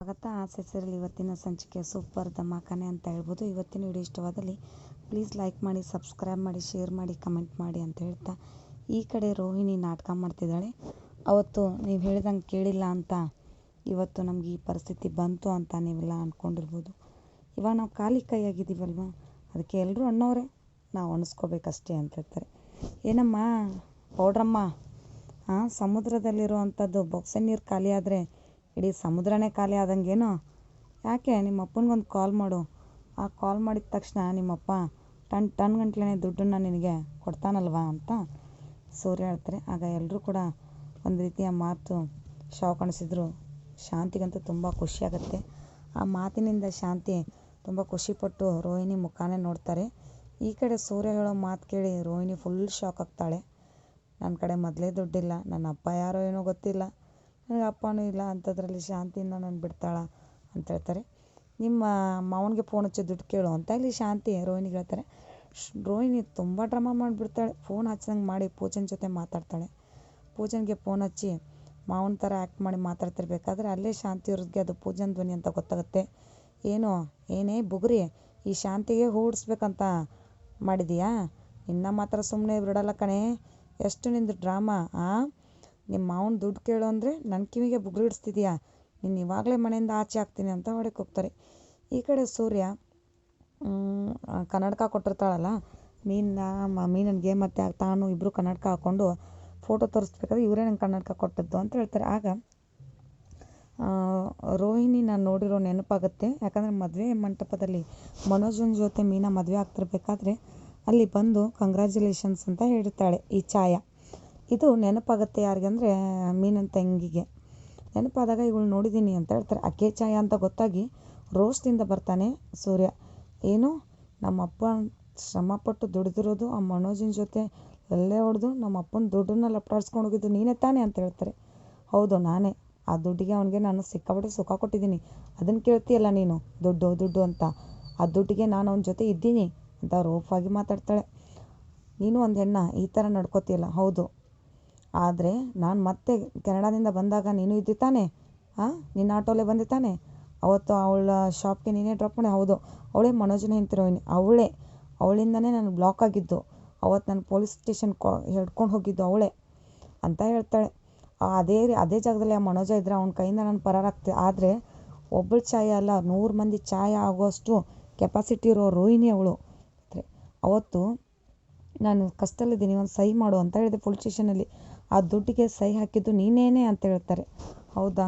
ಸ್ವಾಗತ. ಆಸೆ ಸೀರಿಯಲ್ ಇವತ್ತಿನ ಸಂಚಿಕೆ ಸೂಪರ್ ಧಮಾಕನೆ ಅಂತ ಹೇಳ್ಬೋದು. ಇವತ್ತಿನ ವಿಡಿಯೋ ಇಷ್ಟವಾದಲ್ಲಿ ಪ್ಲೀಸ್ ಲೈಕ್ ಮಾಡಿ ಸಬ್ಸ್ಕ್ರೈಬ್ ಮಾಡಿ ಶೇರ್ ಮಾಡಿ ಕಮೆಂಟ್ ಮಾಡಿ ಅಂತ ಹೇಳ್ತಾ ಈ ಕಡೆ ರೋಹಿಣಿ ನಾಟಕ ಮಾಡ್ತಿದ್ದಾಳೆ. ಅವತ್ತು ನೀವು ಹೇಳ್ದಂಗೆ ಕೇಳಿಲ್ಲ ಅಂತ ಇವತ್ತು ನಮ್ಗೆ ಈ ಪರಿಸ್ಥಿತಿ ಬಂತು ಅಂತ ನೀವೆಲ್ಲ ಅಂದ್ಕೊಂಡಿರ್ಬೋದು ಇವಾಗ ನಾವು ಖಾಲಿ ಕೈಯಾಗಿದ್ದೀವಲ್ವ ಅದಕ್ಕೆ ಎಲ್ಲರೂ ಅಣ್ಣವರೇ, ನಾವು ಒಣಸ್ಕೋಬೇಕಷ್ಟೇ ಅಂತ ಹೇಳ್ತಾರೆ. ಏನಮ್ಮ, ಪೌಡ್ರಮ್ಮ ಹಾಂ ಸಮುದ್ರದಲ್ಲಿರುವಂಥದ್ದು ಬೊಕ್ಸೆ ನೀರು ಖಾಲಿ ಆದರೆ ಇಡೀ ಸಮುದ್ರನೇ ಖಾಲಿ ಆದಂಗೇನೋ? ಯಾಕೆ? ನಿಮ್ಮ ಅಪ್ಪನಿಗೊಂದು ಕಾಲ್ ಮಾಡು. ಆ ಕಾಲ್ ಮಾಡಿದ ತಕ್ಷಣ ನಿಮ್ಮಪ್ಪ, ಟನ್ ಟನ್ ಗಂಟ್ಲೇ ದುಡ್ಡನ್ನು ನಿನಗೆ ಕೊಡ್ತಾನಲ್ವಾ? ಅಂತ ಸೂರ್ಯ ಹೇಳ್ತಾರೆ. ಆಗ ಎಲ್ಲರೂ ಕೂಡ ಒಂದು ರೀತಿಯ ಮಾತು ಶಾಕ್ ಕಾಣಿಸಿದ್ರು. ಶಾಂತಿಗಂತೂ ತುಂಬ ಖುಷಿಯಾಗುತ್ತೆ ಆ ಮಾತಿನಿಂದ ಶಾಂತಿ ತುಂಬ ಖುಷಿಪಟ್ಟು ರೋಹಿಣಿ ಮುಖಾನೇ ನೋಡ್ತಾರೆ. ಈ ಕಡೆ ಸೂರ್ಯ ಹೇಳೋ ಮಾತು ಕೇಳಿ ರೋಹಿಣಿ ಫುಲ್ ಶಾಕ್ ಆಗ್ತಾಳೆ. ನನ್ನ ಕಡೆ ಮೊದಲೇ ದುಡ್ಡಿಲ್ಲ. ನನ್ನ ಅಪ್ಪ ಯಾರೋ ಏನೋ ಗೊತ್ತಿಲ್ಲ. ಅಪ್ಪನೂ ಇಲ್ಲ ಅಂಥದ್ರಲ್ಲಿ ಶಾಂತಿಯಿಂದ ನಾನು ಬಿಡ್ತಾಳ ಅಂತ ಹೇಳ್ತಾರೆ. ನಿಮ್ಮ ಮಾವನಿಗೆ ಫೋನ್ ಹಚ್ಚಿ ದುಡ್ಡು ಕೇಳು ಅಂತ ಇಲ್ಲಿ ಶಾಂತಿ ರೋಹಿಣಿಗೆ ಹೇಳ್ತಾರೆ. ರೋಹಿಣಿ ತುಂಬ ಡ್ರಾಮಾ ಮಾಡಿಬಿಡ್ತಾಳೆ. ಫೋನ್ ಹಚ್ದಂಗೆ ಮಾಡಿ ಪೂಜನ್ ಜೊತೆ ಮಾತಾಡ್ತಾಳೆ. ಪೂಜನ್ಗೆ ಫೋನ್ ಹಚ್ಚಿ ಮಾವನ ಥರ ಆ್ಯಕ್ಟ್ ಮಾಡಿ ಮಾತಾಡ್ತಿರ್ಬೇಕಾದ್ರೆ ಅಲ್ಲೇ ಶಾಂತಿ ಅವ್ರಿಗೆ ಅದು ಪೂಜನ್ ಧ್ವನಿ ಅಂತ ಗೊತ್ತಾಗುತ್ತೆ. ಏನು, ಏನೇ ಬುಗುರಿ, ಈ ಶಾಂತಿಗೆ ಹೂಡಿಸ್ಬೇಕಂತ ಮಾಡಿದೀಯಾ? ಇನ್ನು ಮಾತ್ರ ಸುಮ್ಮನೆ ಬಿಡಲ್ಲ ಕಣೆ. ಎಷ್ಟು ನಿಂದು ಡ್ರಾಮಾ ಆ? ನಿಮ್ಮ ಮಾವನ ದುಡ್ಡು ಕೇಳು ಅಂದರೆ ನನ್ನ ಕಿವಿಗೆ ಬುಗುರು ಹಿಡಿಸ್ತಿದ್ಯಾ? ನೀನು ಇವಾಗಲೇ ಮನೆಯಿಂದ ಆಚೆ ಹಾಕ್ತೀನಿ ಅಂತ ಹೊಡಕ್ಕೆ ಹೋಗ್ತಾರೆ ಈ ಕಡೆ ಸೂರ್ಯ ಕನ್ನಡಕ ಕೊಟ್ಟಿರ್ತಾಳಲ್ಲ, ಮೀನ ನನಗೆ ಮತ್ತು ತಾನು ಇಬ್ಬರು ಕನ್ನಡಕ ಹಾಕ್ಕೊಂಡು ಫೋಟೋ ತೋರಿಸ್ಬೇಕಾದ್ರೆ ಇವರೇ ನಂಗೆ ಕನ್ನಡಕ ಕೊಟ್ಟದ್ದು ಅಂತ ಹೇಳ್ತಾರೆ. ಆಗ ರೋಹಿಣಿ ನಾನು ನೋಡಿರೋ ನೆನಪಾಗುತ್ತೆ. ಯಾಕಂದರೆ ಮದುವೆ ಮಂಟಪದಲ್ಲಿ ಮನೋಜನ ಜೊತೆ ಮೀನಾ ಮದುವೆ ಆಗ್ತಿರ್ಬೇಕಾದ್ರೆ ಅಲ್ಲಿ ಬಂದು ಕಂಗ್ರ್ಯಾಚುಲೇಷನ್ಸ್ ಅಂತ ಹೇಳ್ತಾಳೆ ಈ ಛಾಯಾ. ಇದು ನೆನಪಾಗುತ್ತೆ ಯಾರಿಗೆ ಅಂದರೆ, ಮೀನನ ತಂಗಿಗೆ. ನೆನಪಾದಾಗ ಇವಳು ನೋಡಿದ್ದೀನಿ ಅಂತ ಹೇಳ್ತಾರೆ. ಅಕ್ಕೆ ಛಾಯ ಅಂತ ಗೊತ್ತಾಗಿ ರೋಸ್ಟಿಂದ ಬರ್ತಾನೆ ಸೂರ್ಯ. ಏನು? ನಮ್ಮಪ್ಪ ಶ್ರಮಪಟ್ಟು ದುಡಿದಿರೋದು ಆ ಮನೋಜನ ಜೊತೆ ಎಲ್ಲೇ ಹೊಡೆದು ನಮ್ಮ ಅಪ್ಪನ ದುಡ್ಡನ್ನ ಲಪ್ಟಾಡ್ಸ್ಕೊಂಡು ಹೋಗಿದ್ದು ನೀನೇ ತಾನೇ ಅಂತ ಹೇಳ್ತಾರೆ. ಹೌದು, ನಾನೇ. ಆ ದುಡ್ಡಿಗೆ ಅವನಿಗೆ ನಾನು ಸಿಕ್ಕಾಪಟ್ಟೆ ಸುಖ ಕೊಟ್ಟಿದ್ದೀನಿ. ಅದನ್ನು ಕೇಳ್ತೀಯಲ್ಲ ನೀನು? ದುಡ್ಡು ದುಡ್ಡು ಅಂತ. ಆ ದುಡ್ಡಿಗೆ ನಾನು ಅವನ ಜೊತೆ ಇದ್ದೀನಿ ಅಂತ ರೋಫಾಗಿ ಮಾತಾಡ್ತಾಳೆ. ನೀನು ಒಂದು ಹೆಣ್ಣ, ಈ ಥರ ನಡ್ಕೋತೀಯಲ್ಲ. ಹೌದು. ಆದರೆ ನಾನು ಮತ್ತೆ ಕೆನಡಾದಿಂದ ಬಂದಾಗ ನೀನು ಇದ್ದಿ ತಾನೆ? ಹಾಂ ನಿನ್ನ ಆಟೋಲೇ ಬಂದೆ ತಾನೆ? ಅವತ್ತು ಅವಳ ಶಾಪ್ಗೆ ನೀನೇ ಡ್ರಾಪ್ ಮಾಡಿ. ಹೌದು, ಅವಳೇ ಮನೋಜನ ಹಿಂತಿರೋಯಿನಿ ಅವಳೇ, ಅವಳಿಂದನೇ ನಾನು ಬ್ಲಾಕ್ ಆಗಿದ್ದು. ಅವತ್ತು ನಾನು ಪೊಲೀಸ್ ಸ್ಟೇಷನ್ ಕೊ, ಹಿಡ್ಕೊಂಡು ಹೋಗಿದ್ದು ಅವಳೇ ಅಂತ ಹೇಳ್ತಾಳೆ. ಅದೇ ಅದೇ ಜಾಗದಲ್ಲಿ ಆ ಮನೋಜ ಇದ್ದರೆ ಅವನ ಕೈಯಿಂದ ನಾನು ಪರಾರಾಗ್ತೆ ಆದರೆ ಒಬ್ಬಳು ಛಾಯೆ ಅಲ್ಲ, ನೂರು ಮಂದಿ ಛಾಯೆ ಆಗೋಷ್ಟು ಕೆಪಾಸಿಟಿ ಇರೋ ರೋಹಿಣಿ ಅವಳು. ಅವತ್ತು ನಾನು ಕಷ್ಟದಲ್ಲಿದ್ದೀನಿ, ಒಂದು ಸಹಿ ಮಾಡು ಅಂತ ಹೇಳಿದೆ ಪೊಲೀಸ್ ಸ್ಟೇಷನಲ್ಲಿ ಆ ದುಡ್ಡಿಗೆ ಸಹಿ ಹಾಕಿದ್ದು ನೀನೇನೆ ಅಂತ ಹೇಳ್ತಾರೆ. ಹೌದಾ?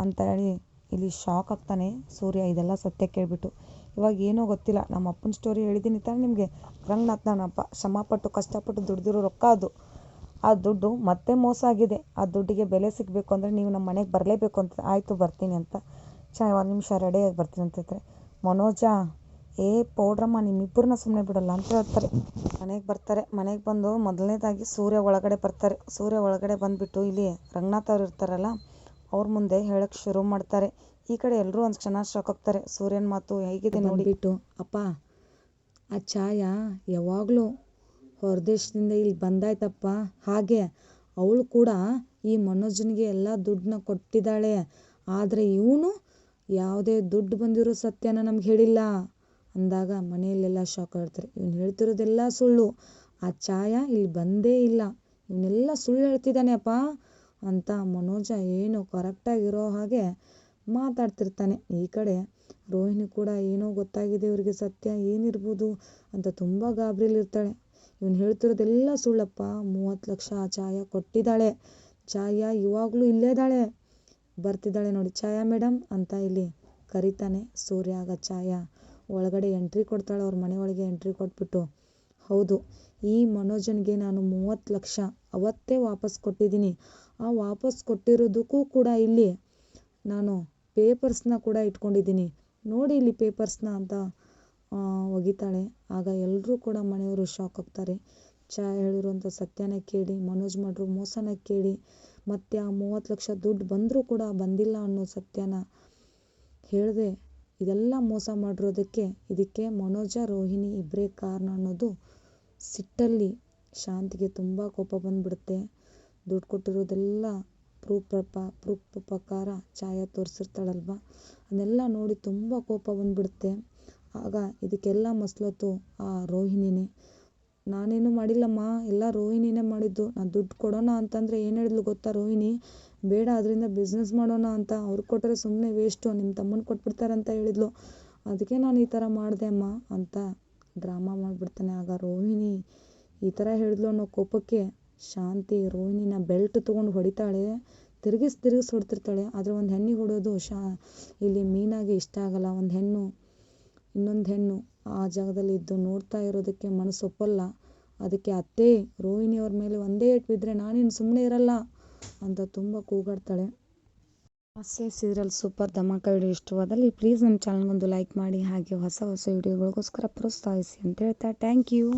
ಅಂತ ಹೇಳಿ ಇಲ್ಲಿ ಶಾಕ್ ಆಗ್ತಾನೆ ಸೂರ್ಯ. ಇದೆಲ್ಲ ಸತ್ಯ ಕೇಳಿಬಿಟ್ಟು. ಇವಾಗ ಏನೋ ಗೊತ್ತಿಲ್ಲ. ನಮ್ಮ ಅಪ್ಪನ ಸ್ಟೋರಿ ಹೇಳಿದ್ದೀನಿ ತಾನೆ ನಿಮಗೆ. ರಂಗನಾಥ್ ನಾನಪ್ಪ ಶ್ರಮಪಟ್ಟು ಕಷ್ಟಪಟ್ಟು ದುಡ್ದಿರೋ ರೊಕ್ಕ ಅದು. ಆ ದುಡ್ಡು ಮತ್ತೆ ಮೋಸ ಆಗಿದೆ. ಆ ದುಡ್ಡಿಗೆ ಬೆಲೆ ಸಿಗಬೇಕು ಅಂದರೆ ನೀವು ನಮ್ಮ ಮನೆಗೆ ಬರಲೇಬೇಕು ಅಂತ ಆಯಿತು ಬರ್ತೀನಿ ಅಂತ. ಚೆನ್ನಾಗಿ ಒಂದು ನಿಮಿಷ ರೆಡಿಯಾಗಿ ಬರ್ತೀನಿ ಅಂತ ಹೇಳ್ತಾರೆ ಮನೋಜ ಏ, ಪೌಡ್ರಮ್ಮ ನಿಮ್ಮಿಬ್ಬರನ್ನ ಸುಮ್ಮನೆ ಬಿಡಲ್ಲ ಅಂತ ಹೇಳ್ತಾರೆ. ಮನೆಗೆ ಬರ್ತಾರೆ. ಮನೆಗೆ ಬಂದು ಮೊದಲನೇದಾಗಿ ಸೂರ್ಯ ಒಳಗಡೆ ಬರ್ತಾರೆ. ಸೂರ್ಯ ಒಳಗಡೆ ಬಂದುಬಿಟ್ಟು ಇಲ್ಲಿ ರಂಗನಾಥ್ ಅವ್ರು ಇರ್ತಾರಲ್ಲ, ಅವ್ರ ಮುಂದೆ ಹೇಳಕ್ಕೆ ಶುರು ಮಾಡ್ತಾರೆ. ಈ ಕಡೆ ಎಲ್ಲರೂ ಒಂದು ಕ್ಷಣ ಶಾಕ್ ಆಗ್ತಾರೆ. ಸೂರ್ಯನ ಮಾತು ಹೇಗಿದೆ ನೋಡಿಬಿಟ್ಟು ಅಪ್ಪ, ಆ ಛಾಯಾ ಯಾವಾಗಲೂ ಹೊರದೇಶದಿಂದ ಇಲ್ಲಿ ಬಂದಾಯ್ತಪ್ಪ. ಹಾಗೆ ಅವಳು ಕೂಡ ಈ ಮನೋಜನಿಗೆ ಎಲ್ಲ ದುಡ್ಡನ್ನ ಕೊಟ್ಟಿದ್ದಾಳೆ. ಆದರೆ ಇವನು ಯಾವುದೇ ದುಡ್ಡು ಬಂದಿರೋ ಸತ್ಯನ ನಮ್ಗೆ ಹೇಳಿಲ್ಲ. ಅಂದಾಗ ಮನೆಯಲ್ಲೆಲ್ಲ ಶಾಕ್ ಹೇಳ್ತಾರೆ ಇವ್ನು ಹೇಳ್ತಿರೋದೆಲ್ಲ ಸುಳ್ಳು. ಆ ಛಾಯಾ ಇಲ್ಲಿ ಬಂದೇ ಇಲ್ಲ. ಇವನ್ನೆಲ್ಲ ಸುಳ್ಳು ಹೇಳ್ತಿದ್ದಾನೆ ಅಪ್ಪ ಅಂತ ಮನೋಜ ಏನು ಕರೆಕ್ಟಾಗಿರೋ ಹಾಗೆ ಮಾತಾಡ್ತಿರ್ತಾನೆ. ಈ ಕಡೆ ರೋಹಿಣಿ ಕೂಡ ಏನೋ ಗೊತ್ತಾಗಿದೆ ಇವರಿಗೆ ಸತ್ಯ ಏನಿರ್ಬೋದು ಅಂತ ತುಂಬ ಗಾಬರಿಲಿರ್ತಾಳೆ ಇವನು ಹೇಳ್ತಿರೋದೆಲ್ಲ ಸುಳ್ಳಪ್ಪ. ಮೂವತ್ತು ಲಕ್ಷ ಛಾಯಾ ಕೊಟ್ಟಿದ್ದಾಳೆ. ಛಾಯಾ ಇವಾಗಲೂ ಇಲ್ಲೇ ಇದ್ದಾಳೆ. ಬರ್ತಿದ್ದಾಳೆ ನೋಡಿ. ಛಾಯಾ ಮೇಡಮ್ ಅಂತ ಇಲ್ಲಿ ಕರಿತಾನೆ ಸೂರ್ಯ ಆಗ ಛಾಯಾ. ಒಳಗಡೆ ಎಂಟ್ರಿ ಕೊಡ್ತಾಳೆ, ಅವ್ರ ಮನೆ ಒಳಗೆ ಎಂಟ್ರಿ ಕೊಟ್ಬಿಟ್ಟು. ಹೌದು, ಈ ಮನೋಜನ್ಗೆ ನಾನು ಮೂವತ್ತು ಲಕ್ಷ ಅವತ್ತೇ ವಾಪಸ್ ಕೊಟ್ಟಿದ್ದೀನಿ. ಆ ವಾಪಸ್ ಕೊಟ್ಟಿರೋದಕ್ಕೂ ಕೂಡ ಇಲ್ಲಿ ನಾನು ಪೇಪರ್ಸ್ನ ಕೂಡ ಇಟ್ಕೊಂಡಿದ್ದೀನಿ. ನೋಡಿ ಇಲ್ಲಿ ಪೇಪರ್ಸ್ನ ಅಂತ ಒಗಿತಾಳೆ. ಆಗ ಎಲ್ಲರೂ ಕೂಡ ಮನೆಯವರು ಶಾಕ್ ಆಗ್ತಾರೆ. ಚಾ ಹೇಳಿರುವಂಥ ಸತ್ಯನ ಕೇಳಿ, ಮನೋಜ್ ಮಾಡ್ರು ಮೋಸನ ಕೇಳಿ, ಮತ್ತು ಆ ಮೂವತ್ತು ಲಕ್ಷ ದುಡ್ಡು ಬಂದರೂ ಕೂಡ ಬಂದಿಲ್ಲ ಅನ್ನೋ ಸತ್ಯನ ಹೇಳಿದೆ. ಇದೆಲ್ಲ ಮೋಸ ಮಾಡಿರೋದಕ್ಕೆ ಇದಕ್ಕೆ ಮನೋಜ, ರೋಹಿಣಿ ಇಬ್ಬರೇ ಕಾರಣ ಅನ್ನೋದು ಸಿಟ್ಟಲ್ಲಿ ಶಾಂತಿಗೆ ತುಂಬ ಕೋಪ ಬಂದ್ಬಿಡುತ್ತೆ. ದುಡ್ಡು ಕೊಟ್ಟಿರೋದೆಲ್ಲ ಪ್ರೂಫ್ ಪ್ರಪ ಪ್ರೂಫ್ ಪ್ರಕಾರ ಛಾಯಾ ತೋರಿಸಿರ್ತಾಳಲ್ವ? ಅದನ್ನೆಲ್ಲ ನೋಡಿ ತುಂಬ ಕೋಪ ಬಂದುಬಿಡುತ್ತೆ. ಆಗ ಇದಕ್ಕೆಲ್ಲ ಮಸಲತ್ತು ಆ ರೋಹಿಣಿನೇ. ನಾನೇನು ಮಾಡಿಲ್ಲಮ್ಮ, ಎಲ್ಲ ರೋಹಿಣಿನೇ ಮಾಡಿದ್ದು. ನಾನು ದುಡ್ಡು ಕೊಡೋಣ ಅಂತಂದರೆ ಏನು ಹೇಳಿದ್ಲು ಗೊತ್ತಾ ರೋಹಿಣಿ? ಬೇಡ, ಅದರಿಂದ ಬಿಸ್ನೆಸ್ ಮಾಡೋಣ ಅಂತ. ಅವ್ರು ಕೊಟ್ಟರೆ ಸುಮ್ಮನೆ ವೇಸ್ಟು ನಿಮ್ಮ ತಮ್ಮನ ಕೊಟ್ಬಿಡ್ತಾರೆ ಅಂತ ಹೇಳಿದ್ಲು. ಅದಕ್ಕೆ ನಾನು ಈ ಥರ ಮಾಡಿದೆ ಅಮ್ಮ ಅಂತ ಡ್ರಾಮಾ ಮಾಡಿಬಿಡ್ತಾನೆ ಆಗ ರೋಹಿಣಿ. ಈ ಥರ ಹೇಳಿದ್ಲು ಅನ್ನೋ ಕೋಪಕ್ಕೆ ಶಾಂತಿ ರೋಹಿಣಿನ ಬೆಲ್ಟ್ ತೊಗೊಂಡು ಹೊಡಿತಾಳೆ. ತಿರುಗಿಸ್ ತಿರುಗಿಸ್ ಹೊಡ್ತಿರ್ತಾಳೆ. ಆದರೆ ಒಂದು ಹೆಣ್ಣಿಗೆ ಹೊಡೋದು ಶಾ ಇಲ್ಲಿ ಮೀನಾಗೆ ಇಷ್ಟ ಆಗಲ್ಲ. ಒಂದು ಹೆಣ್ಣು, ಇನ್ನೊಂದು ಹೆಣ್ಣು. ಆ ಜಾಗದಲ್ಲಿ ಇದ್ದು ನೋಡ್ತಾ ಇರೋದಕ್ಕೆ ಮನಸ್ಸು ಒಪ್ಪಲ್ಲ. ಅದಕ್ಕೆ ಅತ್ತೆ ರೋಹಿಣಿಯವ್ರ ಮೇಲೆ ಒಂದೇ ಏಟು ನಾನೇನು ಸುಮ್ಮನೆ ಇರಲ್ಲ ಅಂತ ತುಂಬ ಕೂಗಾಡ್ತಾಳೆ. ಹಾಸ್ಯ ಸೀರಿಯಲ್ ಸೂಪರ್ ಧಮಾಕ ವಿಡಿಯೋ ಇಷ್ಟವಾದಲ್ಲಿ ಪ್ಲೀಸ್ ನಮ್ಮ ಚಾನಲ್ಗೊಂದು ಲೈಕ್ ಮಾಡಿ ಹಾಗೆ ಹೊಸ ಹೊಸ ವಿಡಿಯೋಗಳಿಗೋಸ್ಕರ ಪ್ರೋತ್ಸಾಹಿಸಿ ಅಂತ ಹೇಳ್ತಾ ಥ್ಯಾಂಕ್ ಯು